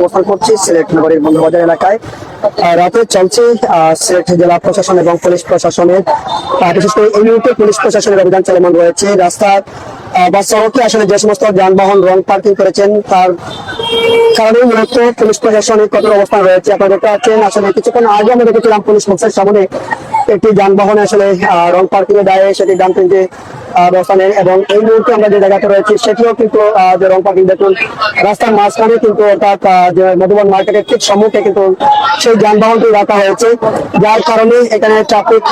অবস্থান করছি সিলেট নগরীর বন্ধুবাজার এলাকায়। রাতে চলছে সিলেট জেলা প্রশাসন এবং পুলিশ প্রশাসনের বিশেষ করে এই মুহূর্তে পুলিশ প্রশাসনের অভিযান রয়েছে। রাস্তার বা সড়কে আসলে যে সমস্ত যানবাহন রং পার্কিং করেছেন, তার কারণে মূলত পুলিশ প্রশাসনের কঠোর অবস্থান রয়েছে। আপনারা দেখতে পাচ্ছেন, আসলে কিছুক্ষণ আগে আমরা দেখেছিলাম পুলিশ বক্সের সামনে একটি যানবাহনে আসলে রং পার্কিং এর দায়ে সেটি ডান এবং এই মুহূর্তে আমরা যে জায়গাতে রয়েছি, সেটিও কিন্তু যে রং পার্কিং দেখুন, রাস্তার মাঝখানে কিন্তু অর্থাৎ যে মধুবন মার্কেটের ঠিক সম্মুখে কিন্তু সেই যানবাহনটি রাখা হয়েছে। যার কারণে এখানে ট্রাফিক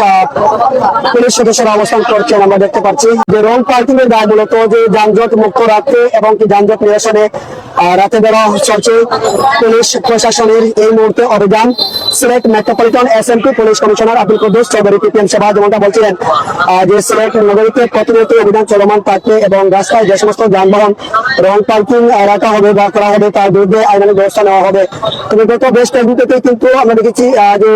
পুলিশ সদস্যরা অবস্থান করছেন, আমরা দেখতে পাচ্ছি। যে রং পার্কিং এর দায় মূলত যে যানজট মুক্ত রাখতে এবং কি যানজট নিরসনে রাতে বেড়া চলছে। পুলিশ প্রশাসনের এই মুহূর্তে অভিযান। Sylhet metropolitan SMP police commissioner Abdul Kuddus Chowdhury PPM সেবা যেমনটা বলছিলেন যে সিলেট নগরীতে প্রতিনিয়ত অভিযান চলমান থাকবে এবং রাস্তায় যে সমস্ত যানবাহন রং পার্কিং রাখা হবে বা করা হবে তার বিরুদ্ধে আইনানুগ ব্যবস্থা নেওয়া হবে। তবে গত বেশ কয়েকদিন কিন্তু আমরা দেখেছি যে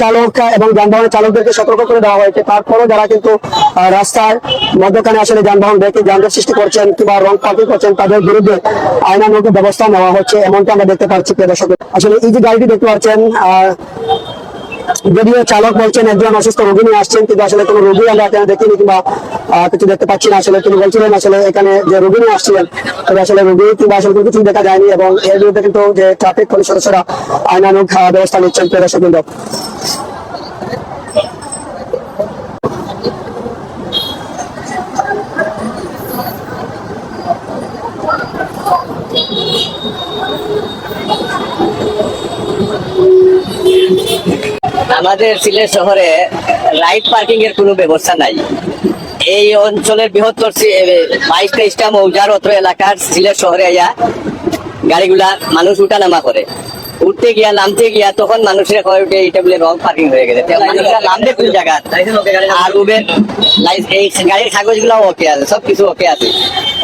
চালক এবং যানবাহনের চালকদেরকে সতর্ক করে দেওয়া হয়েছে। তারপরও যারা কিন্তু আহ, রাস্তার মধ্যখানে আসলে যানবাহন রেখে যানজট সৃষ্টি করছেন কিংবা রং পার্কিং করছেন তাদের বিরুদ্ধে আইনানুগ ব্যবস্থা নেওয়া হচ্ছে এমনটা আমরা দেখতে পাচ্ছি প্রিয় দর্শক। আসলে এই যে গাড়িটি দেখতে পাচ্ছেন যদিও চালক বলছেন একজন অসুস্থ রোগী নিয়ে আসছেন কিন্তু আসলে কোনো রোগী আমরা এখানে দেখিনি কিংবা কিছু দেখতে পাচ্ছি না আসলে তিনি বলছিলেন আসলে এখানে যে রোগী আসছিলেন তবে আসলে রোগী কিংবা আসলে কোনো কিছু দেখা যায়নি এবং এর বিরুদ্ধে কিন্তু যে ট্রাফিক পুলিশ সদস্যরা আইনানুগ আহ, ব্যবস্থা নিচ্ছেন প্রিয় দর্শক। আমাদের সিলেট শহরে রাইড পার্কিং এর কোনো ব্যবস্থা নাই এই অঞ্চলের বৃহত্তর বাইশ তেইশটা মৌজার অত্র এলাকার সিলেট শহরে আইয়া গাড়িগুলা মানুষ উঠা নামা করে। উঠতে গিয়া নামতে গিয়া তখন মানুষের কয় উঠে এইটা বলে রং পার্কিং হয়ে গেছে। মানুষরা নামবে কোন জায়গা? আর উবের এই গাড়ির কাগজগুলো ওকে আছে সবকিছু ওকে আছে।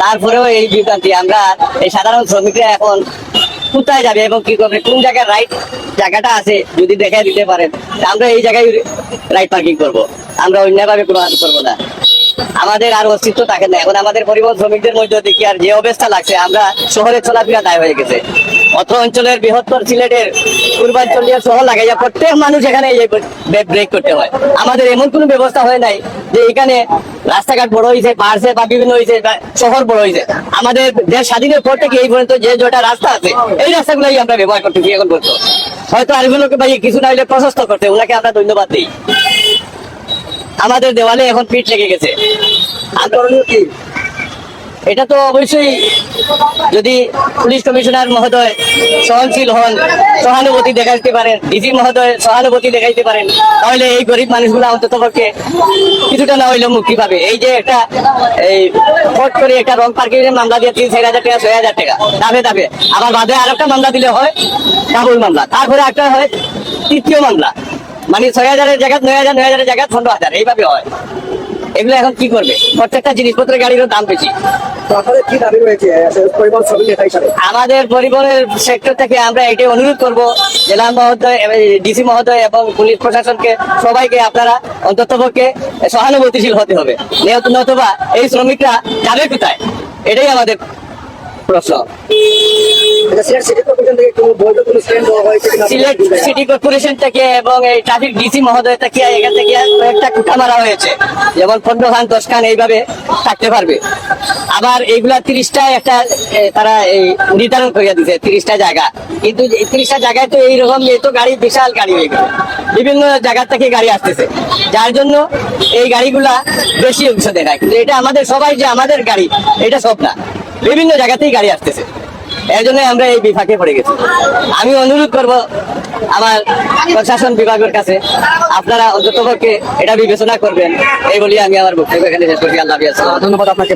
তারপরেও এই বিভ্রান্তি আমরা এই সাধারণ শ্রমিকরা এখন কোথায় যাবে এবং কি করবে কোন জায়গায় রাইট জায়গাটা আছে যদি দেখাই দিতে পারেন আমরা এই জায়গায় রাইট পার্কিং করব। আমরা অন্যভাবে কোনো করব না। আমাদের আর অস্তিত্ব থাকে না। এখন আমাদের পরিবহন শ্রমিকদের মধ্যে দেখি আর যে অবস্থা লাগছে, আমরা শহরে চলাফেরা দায় হয়ে গেছে। অত্র অঞ্চলের বৃহত্তর সিলেটের পূর্বাঞ্চলীয় শহর লাগাইয়া প্রত্যেক মানুষ এখানে ব্রেক করতে হয়। আমাদের এমন কোনো ব্যবস্থা হয় নাই যে এখানে রাস্তাঘাট বড় হয়েছে বাড়ছে বা বিভিন্ন হয়েছে শহর বড় হয়েছে আমাদের দেশ স্বাধীনের পর থেকে এই পর্যন্ত যে জটা রাস্তা আছে, এই রাস্তাগুলোই আমরা ব্যবহার করতেছি এখন বলতো হয়তো আরেকজনকে ভাই কিছু না হলে প্রশস্ত করতে ওনাকে আমরা ধন্যবাদ দিই। আমাদের দেওয়ালে এখন পিঠ লেগে গেছে। এটা তো অবশ্যই যদি পুলিশ কমিশনার মহোদয় সহনশীল হন, সহানুভূতি দেখাইতে পারেন ডিসি মহোদয় সহানুভূতি দেখাইতে পারেন, তাহলে এই গরিব মানুষগুলো অন্তত পক্ষে কিছুটা না হইলেও মুক্তি পাবে। এই যে একটা, এই ফট করে একটা রং পার্কিং মামলা দিয়ে তিন চার হাজার টাকা, ছয় হাজার টাকা দাবে দাবে আবার বাদে আর একটা মামলা দিলে হয় ডাবল মামলা। তারপরে একটা হয় তৃতীয় মামলা। মানে ছয় হাজারের জায়গা নয় হাজার নয় হাজারের জায়গা পনেরো হাজার এইভাবে হয়। এগুলো এখন কি করবে? প্রত্যেকটা জিনিসপত্রের গাড়িরও দাম বেশি। আমাদের পরিবহনের সেক্টর থেকে আমরা এটাই অনুরোধ করব জেলা মহোদয় ডিসি মহোদয় এবং পুলিশ প্রশাসনকে সবাইকে আপনারা অন্তত পক্ষে সহানুভূতিশীল হতে হবে। নতুবা এই শ্রমিকরা যাবে কোথায়? এটাই আমাদের প্রশ্ন। সিটি কর্পোরেশন থেকে কোনো বৈধ কোনো সিলেট সিটি কর্পোরেশন থেকে এবং এই ট্রাফিক ডিসি মহোদয় থেকে এখান থেকে কয়েকটা কুটা মারা হয়েছে। যেমন পনেরো খান দশ খান এইভাবে থাকতে পারবে। আবার এইগুলা তিরিশটা একটা তারা এই নির্ধারণ করিয়া দিছে, তিরিশটা জায়গা। কিন্তু তিরিশটা জায়গায় তো এইরকম এই তো গাড়ি, বিশাল গাড়ি হয়ে গেছে বিভিন্ন জায়গা থেকে গাড়ি আসতেছে। যার জন্য এই গাড়িগুলা বেশি অংশ দেখায় কিন্তু এটা আমাদের সবাই যে, আমাদের গাড়ি, এটা সব না। বিভিন্ন জায়গাতেই গাড়ি আসতেছে। এর জন্য আমরা এই বিভাগে পড়ে গেছি। আমি অনুরোধ করব আমার প্রশাসন বিভাগের কাছে, আপনারা অন্ততপক্ষে এটা বিবেচনা করবেন। এই বলি আমি আমার বক্তব্য এখানে শেষ করছি। আল্লাহ ধন্যবাদ আপনাকে।